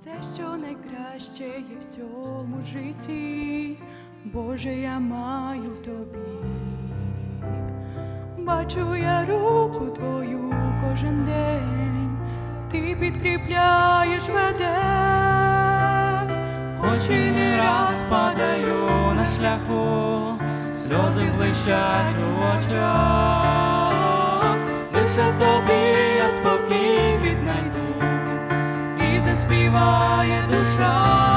Все, що найкраще є в цьому житті, Боже, я маю в тобі. Бачу я руку твою кожен день, ти підкріпляєш веде, Хоч і не раз падаю на шляху, сльози блищать у очах, лише тобі я спокій і заспіває душа.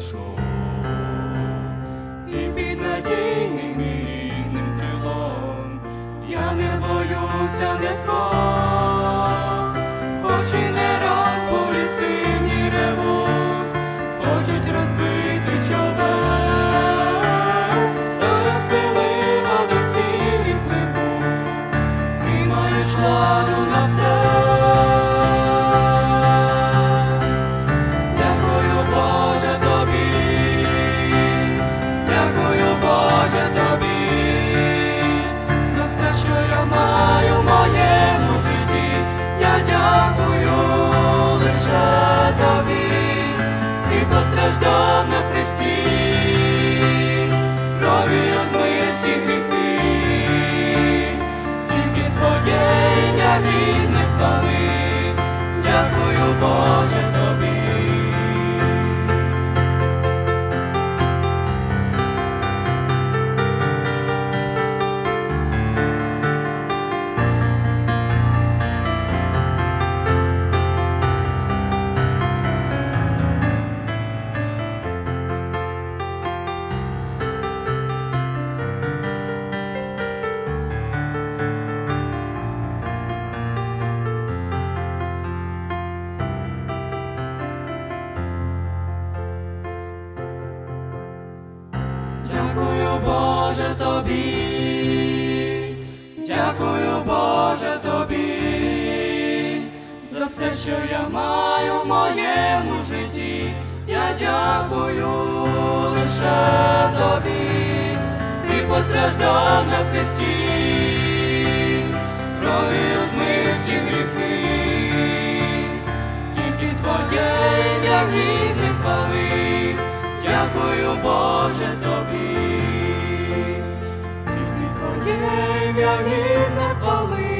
Куди б я не йшов. І під надійним і рідним крилом я не боюся не змог, Дякую, Боже, Боже, тобі, дякую, Боже, тобі, за все, що я маю в моєму житті. Я дякую лише тобі, ти постраждав на хресті, кров'ю змив всі гріхи, тільки твоє ім'я гідне хвали. Дякую, Боже, тобі, ім'я гідне хвали.